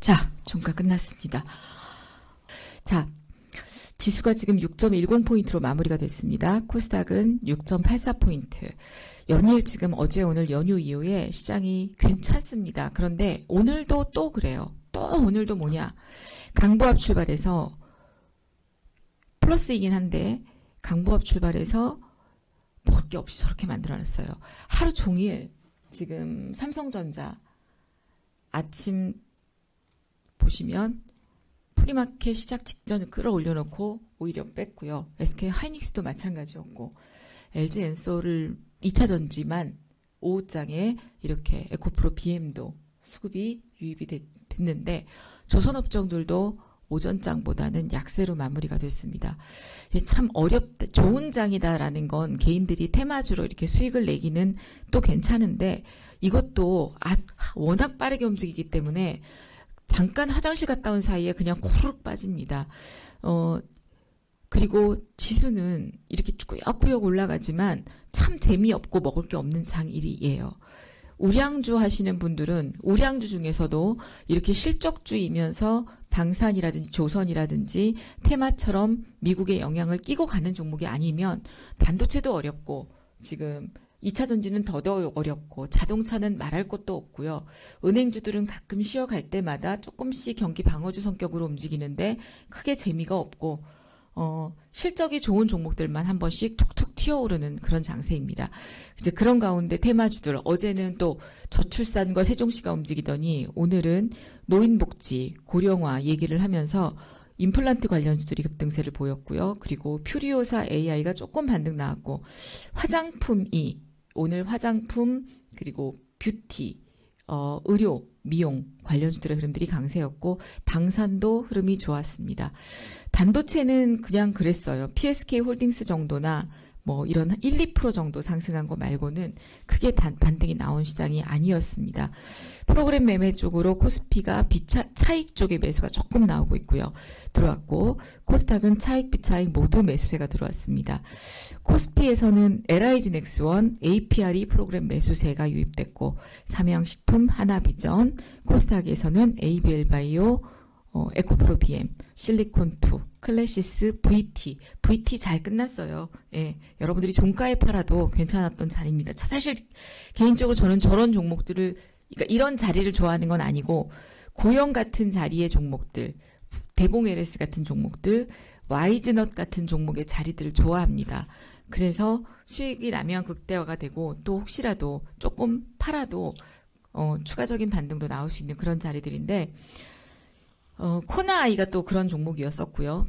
자, 종가 끝났습니다. 자, 지수가 지금 6.10포인트로 마무리가 됐습니다. 코스닥은 6.84포인트. 연일 지금 어제 오늘 연휴 이후에 시장이 괜찮습니다. 그런데 오늘도 또 그래요. 또 오늘도 뭐냐. 강보합 출발해서 플러스이긴 한데 강보합 출발해서 볼게 없이 저렇게 만들어놨어요. 하루 종일 지금 삼성전자 아침 보시면 프리마켓 시작 직전에 끌어올려 놓고 오히려 뺐고요. SK 하이닉스도 마찬가지였고 LG 엔솔을 2차 전지만 오후장에 이렇게 에코프로 BM도 수급이 유입이 됐, 됐는데 조선업종들도 오전장보다는 약세로 마무리가 됐습니다. 참 어렵다, 좋은 장이다라는 건 개인들이 테마주로 이렇게 수익을 내기는 또 괜찮은데 이것도 아, 워낙 빠르게 움직이기 때문에 잠깐 화장실 갔다 온 사이에 그냥 후룩 빠집니다. 어, 그리고 지수는 이렇게 꾸역꾸역 올라가지만 참 재미없고 먹을 게 없는 장일이에요. 우량주 하시는 분들은 우량주 중에서도 이렇게 실적주이면서 방산이라든지 조선이라든지 테마처럼 미국의 영향을 끼고 가는 종목이 아니면 반도체도 어렵고 지금 2차 전지는 더더 어렵고 자동차는 말할 것도 없고요. 은행주들은 가끔 쉬어갈 때마다 조금씩 경기 방어주 성격으로 움직이는데 크게 재미가 없고 어, 실적이 좋은 종목들만 한 번씩 툭툭 튀어오르는 그런 장세입니다. 이제 그런 가운데 테마주들 어제는 또 저출산과 세종시가 움직이더니 오늘은 노인복지, 고령화 얘기를 하면서 임플란트 관련주들이 급등세를 보였고요. 그리고 퓨리오사 AI가 조금 반등 나왔고 화장품이 오늘 화장품 그리고 뷰티, 어, 의료, 미용 관련주들의 흐름들이 강세였고 방산도 흐름이 좋았습니다. 반도체는 그냥 그랬어요. PSK 홀딩스 정도나 뭐 이런 1, 2% 정도 상승한 거 말고는 크게 단, 반등이 나온 시장이 아니었습니다. 프로그램 매매 쪽으로 코스피가 비차, 차익 쪽의 매수가 조금 나오고 있고요. 들어왔고 코스닥은 차익 비차익 모두 매수세가 들어왔습니다. 코스피에서는 LIG 넥스원, APR이 프로그램 매수세가 유입됐고 삼양식품, 하나비전, 코스닥에서는 ABL바이오, 어, 에코프로 BM, 실리콘2, 클래시스, VT. VT 잘 끝났어요. 예. 여러분들이 종가에 팔아도 괜찮았던 자리입니다. 사실, 개인적으로 저는 저런 종목들을, 그러니까 이런 자리를 좋아하는 건 아니고, 고영 같은 자리의 종목들, 대봉 LS 같은 종목들, 와이즈넛 같은 종목의 자리들을 좋아합니다. 그래서 수익이 나면 극대화가 되고, 또 혹시라도 조금 팔아도, 어, 추가적인 반등도 나올 수 있는 그런 자리들인데, 어, 코나 아이가 또 그런 종목이었었고요.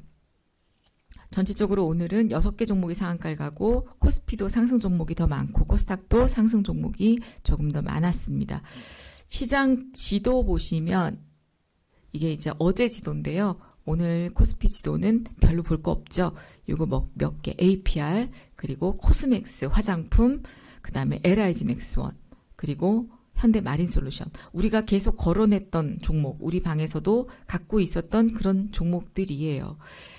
전체적으로 오늘은 6개 종목이 상한가를 가고 코스피도 상승 종목이 더 많고 코스닥도 상승 종목이 조금 더 많았습니다. 시장 지도 보시면 이게 이제 어제 지도인데요. 오늘 코스피 지도는 별로 볼 거 없죠. 이거 뭐 몇 개 APR 그리고 코스맥스 화장품 그 다음에 LIG 넥스원 그리고 현대 마린 솔루션. 우리가 계속 거론했던 종목, 우리 방에서도 갖고 있었던 그런 종목들이에요.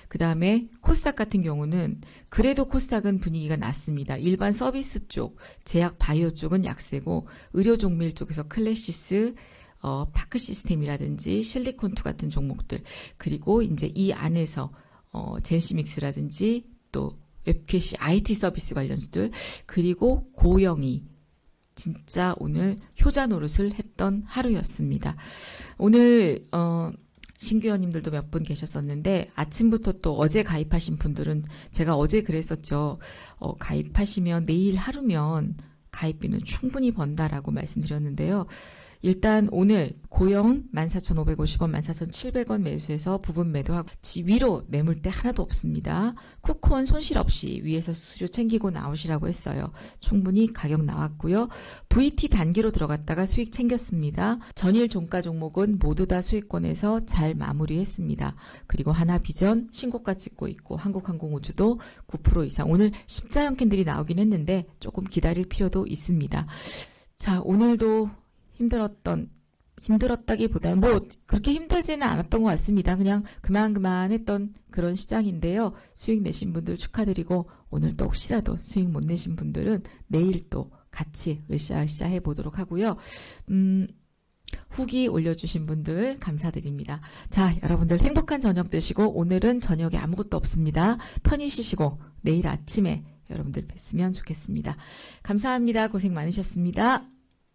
그 다음에 코스닥 같은 경우는 그래도 코스닥은 분위기가 났습니다. 일반 서비스 쪽, 제약 바이오 쪽은 약세고 의료 종밀 쪽에서 클래시스, 어, 파크 시스템이라든지 실리콘투 같은 종목들 그리고 이제 이 안에서 어, 젠시믹스라든지 또 웹캐시 IT 서비스 관련주들 그리고 고영이 진짜 오늘 효자 노릇을 했던 하루였습니다. 오늘 어 신규원님들도 몇 분 계셨었는데 아침부터 또 어제 가입하신 분들은 제가 어제 그랬었죠. 어, 가입하시면 내일 하루면 가입비는 충분히 번다라고 말씀드렸는데요. 일단 오늘 고영 14,550원, 14,700원 매수해서 부분 매도하고 위로 매물대 하나도 없습니다. 쿠콘 손실 없이 위에서 수수료 챙기고 나오시라고 했어요. 충분히 가격 나왔고요. VT 단기로 들어갔다가 수익 챙겼습니다. 전일 종가 종목은 모두 다 수익권에서 잘 마무리했습니다. 그리고 하나비전 신고가 찍고 있고 한국항공우주도 9% 이상 오늘 십자형 캔들이 나오긴 했는데 조금 기다릴 필요도 있습니다. 자 오늘도 힘들었던 힘들었다기보다는 뭐 그렇게 힘들지는 않았던 것 같습니다. 그냥 그만 그만 했던 그런 시장인데요. 수익 내신 분들 축하드리고 오늘 또 혹시라도 수익 못 내신 분들은 내일 또 같이 으쌰으쌰 해보도록 하고요. 음, 후기 올려주신 분들 감사드립니다. 자, 여러분들 행복한 저녁 되시고 오늘은 저녁에 아무것도 없습니다. 편히 쉬시고 내일 아침에 여러분들 뵀으면 좋겠습니다. 감사합니다. 고생 많으셨습니다.